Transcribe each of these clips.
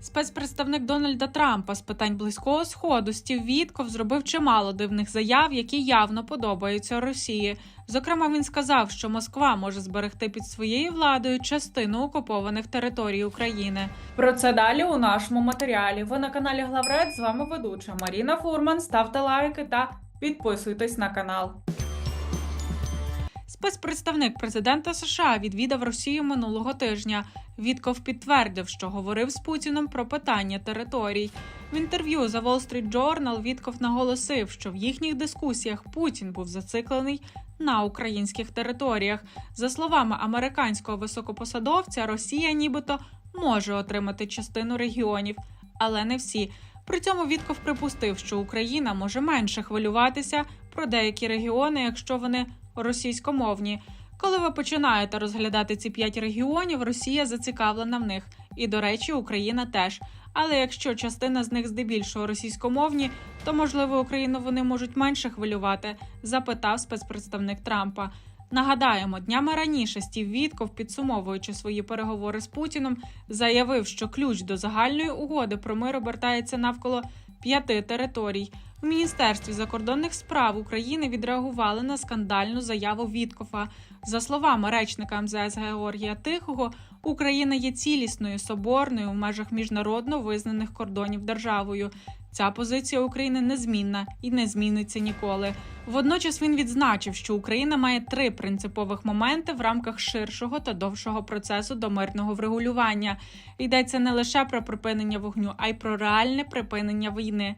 Спецпредставник Дональда Трампа з питань близького сходу Стів Вітков зробив чимало дивних заяв, які явно подобаються Росії. Зокрема, він сказав, що Москва може зберегти під своєю владою частину окупованих територій України. Про це далі у нашому матеріалі. Ви на каналі Главред. З вами ведуча Маріна Фурман. Ставте лайки та підписуйтесь на канал. Спецпредставник президента США відвідав Росію минулого тижня. Вітков підтвердив, що говорив з Путіним про питання територій. В інтерв'ю The Wall Street Journal Вітков наголосив, що в їхніх дискусіях Путін був зациклений на українських територіях. За словами американського високопосадовця, Росія нібито може отримати частину регіонів, але не всі. При цьому Вітков припустив, що Україна може менше хвилюватися про деякі регіони, якщо вони російськомовні. Коли ви починаєте розглядати ці п'ять регіонів, Росія зацікавлена в них. І, до речі, Україна теж. Але якщо частина з них здебільшого російськомовні, то можливо Україну вони можуть менше хвилювати, запитав спецпредставник Трампа. Нагадаємо, днями раніше Стів Вітков, підсумовуючи свої переговори з Путіном, заявив, що ключ до загальної угоди про мир обертається навколо п'яти територій. В міністерстві закордонних справ України відреагували на скандальну заяву Віткофа. За словами речника МЗС Георгія Тихого, Україна є цілісною соборною в межах міжнародно визнаних кордонів державою. Ця позиція України незмінна і не зміниться ніколи. Водночас він відзначив, що Україна має три принципових моменти в рамках ширшого та довшого процесу до мирного врегулювання. Йдеться не лише про припинення вогню, а й про реальне припинення війни.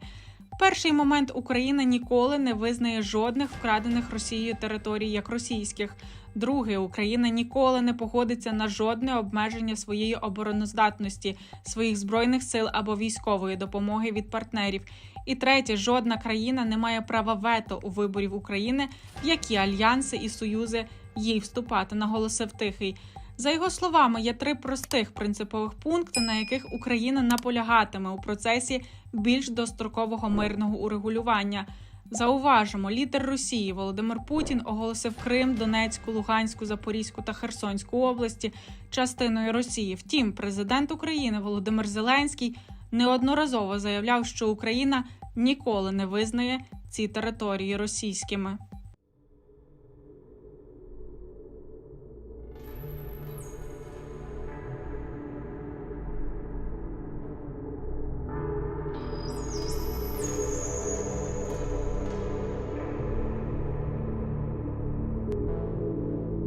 Перший момент Україна ніколи не визнає жодних вкрадених Росією територій як російських. Другий Україна ніколи не погодиться на жодне обмеження своєї обороноздатності, своїх збройних сил або військової допомоги від партнерів. І третє, жодна країна не має права вето у виборів України, в які альянси і союзи їй вступати, наголосив Тихий. За його словами, є три простих принципових пункти, на яких Україна наполягатиме у процесі більш дострокового мирного урегулювання. Зауважимо, лідер Росії Володимир Путін оголосив Крим, Донецьку, Луганську, Запорізьку та Херсонську області частиною Росії. Втім, президент України Володимир Зеленський неодноразово заявляв, що Україна ніколи не визнає ці території російськими.